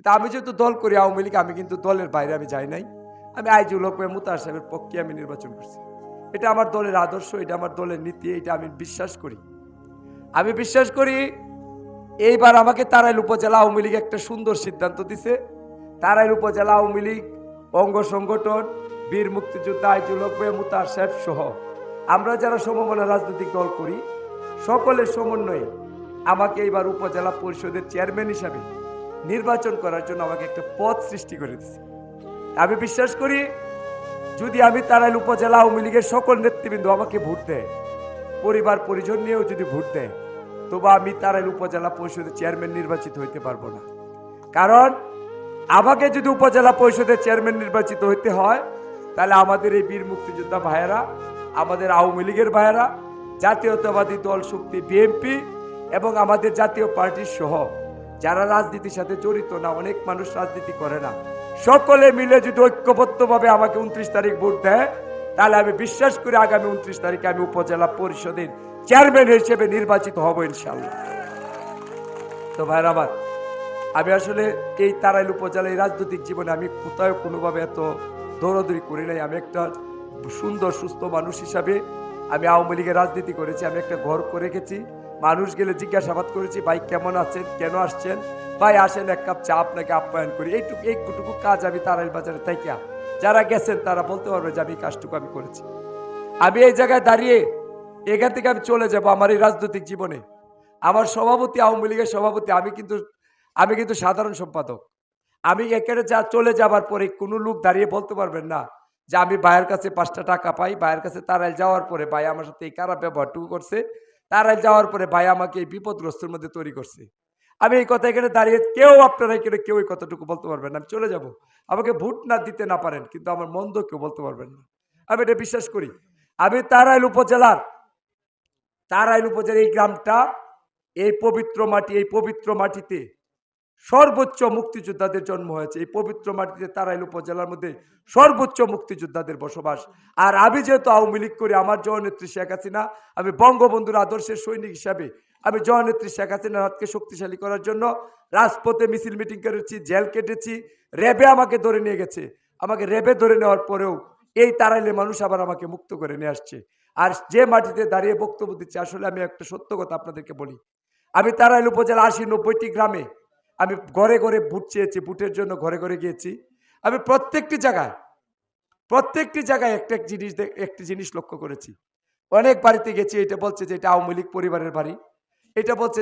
কিন্তু আমি যেহেতু দল করি, আওয়ামী লীগ, আমি কিন্তু দলের বাইরে আমি যাই নাই। আমি আইজুল হক মুতার সাহেবের পক্ষে আমি নির্বাচন করছি। এটা আমার দলের আদর্শ, এটা আমার দলের নীতি, এটা আমি বিশ্বাস করি। আমি বিশ্বাস করি, এইবার আমাকে তারাইল উপজেলা আওয়ামী লীগ একটা সুন্দর সিদ্ধান্ত দিছে। তারাইল উপজেলা আওয়ামী লীগ, অঙ্গ সংগঠন, বীর মুক্তিযোদ্ধা আইজুল হক মুতার সাহেব সহ। আমরা যারা সমমনা রাজনৈতিক দল করি, সকলের সমন্বয়ে আমাকে এইবার উপজেলা পরিষদের চেয়ারম্যান হিসাবে নির্বাচন করার জন্য আমাকে একটা পথ সৃষ্টি করে দিচ্ছে আমি বিশ্বাস করি, যদি আমি তারাইল উপজেলা আওয়ামী লীগের সকল নেতৃবৃন্দ আমাকে ভোট দেয়, পরিবার পরিজন নিয়েও যদি ভোট দেয়, তবু আমি তারাইল উপজেলা পরিষদের চেয়ারম্যান নির্বাচিত হইতে পারব না। কারণ, আমাকে যদি উপজেলা পরিষদের চেয়ারম্যান নির্বাচিত হইতে হয়, তাহলে আমাদের এই বীর মুক্তিযোদ্ধা ভাইয়েরা, আমাদের আওয়ামী লীগের ভাইয়েরা, জাতীয়তাবাদী দল শক্তি বিএনপি এবং আমাদের জাতীয় পার্টির সহ যারা রাজনীতির সাথে জড়িত না, অনেক মানুষ রাজনীতি করে না। সকলে মিলে যদি ঐক্যবদ্ধভাবে আমাকে উনত্রিশ তারিখ ভোট দেয়, তাহলে আমি বিশ্বাস করি আগামী উনত্রিশ তারিখে আমি উপজেলা পরিষদের চেয়ারম্যান হিসেবে নির্বাচিত হব ইনশাল্লাহ তো ভাইরা আমার, আমি আসলে এই তারাইল উপজেলা এই রাজনৈতিক জীবনে আমি কোথাও কোনোভাবে এত দৌড়াদৌড়ি করি নাই। আমি একটা সুন্দর, সুস্থ মানুষ হিসাবে আমি আওয়ামী লীগের রাজনীতি করেছি, আমি একটা ঘর করে রেখেছি। মানুষ গেলে জিজ্ঞাসাবাদ করেছি, ভাই, কেমন আছেন? কেন আসছেন? ভাই, আসেন, এক কাপ চা আপনাকে আপ্যায়ন করি। এইটুকু এইটুকু কাজ আমি তারাইল বাজারে থেকে যারা গেছেন তারা বলতে পারবে যে আমি কাজটুকু আমি করেছি। আমি এই জায়গায় দাঁড়িয়ে, এখান থেকে আমি চলে যাব আমার এই রাজনৈতিক জীবনে। আমার সভাপতি, আওয়ামী লীগের সভাপতি, আমি কিন্তু আমি কিন্তু সাধারণ সম্পাদক। আমি এখানে যা চলে যাবার পরে কোনো লোক দাঁড়িয়ে বলতে পারবেন না যে আমি ভাইয়ের কাছে পাঁচটা টাকা পাই, ভাইয়ের কাছে তারাইল যাওয়ার পরে ভাই আমার সাথে এই খারাপ ব্যবহারটুকু করছে। তারাইল যাওয়ার পরে ভাই আমাকে এই বিপদগ্রস্তের মধ্যে তৈরি করছে। আমি এই কথা এখানে দাঁড়িয়ে কেউ আপনারা এখানে কেউ এই কথাটুকু বলতে পারবেন আমি চলে যাব। আমাকে ভোট না দিতে না পারেন, কিন্তু আমার মন্দ কেউ বলতে পারবেন না। আমি এটা বিশ্বাস করি। আমি তারাইল উপজেলার তারাইল উপজেলার এই গ্রামটা, এই পবিত্র মাটি, এই পবিত্র মাটিতে সর্বোচ্চ মুক্তিযোদ্ধাদের জন্ম হয়েছে। এই পবিত্র মাটিতে তারাইল উপজেলার মধ্যে সর্বোচ্চ মুক্তিযোদ্ধাদের বসবাস। আর আমি যেহেতু আওয়ামী লীগ করি, আমার জননেত্রী শেখ হাসিনা, আমি বঙ্গবন্ধুর আদর্শের সৈনিক হিসাবে আমি জননেত্রী শেখ হাসিনার হাতকে শক্তিশালী করার জন্য রাজপথে মিছিল মিটিং করেছি, জেল কেটেছি, র্যাবে আমাকে ধরে নিয়ে গেছে। আমাকে র্যাবে ধরে নেওয়ার পরেও এই তারাইলে মানুষ আবার আমাকে মুক্ত করে নিয়ে আসছে। আর যে মাটিতে দাঁড়িয়ে বক্তব্য দিচ্ছে, আসলে আমি একটা সত্য কথা আপনাদেরকে বলি। আমি তারাইল উপজেলা আশি নব্বইটি গ্রামে আমি ঘরে ঘরে বুট চেয়েছি, বুটের জন্য ঘরে ঘরে গিয়েছি। আমি প্রত্যেকটি জায়গায় প্রত্যেকটি জায়গায় একটা এক জিনিস একটি জিনিস লক্ষ্য করেছি। অনেক বাড়িতে গেছি, এটা বলছে যে এটা আওয়ামী লীগ পরিবারের বাড়ি। এটা বলছে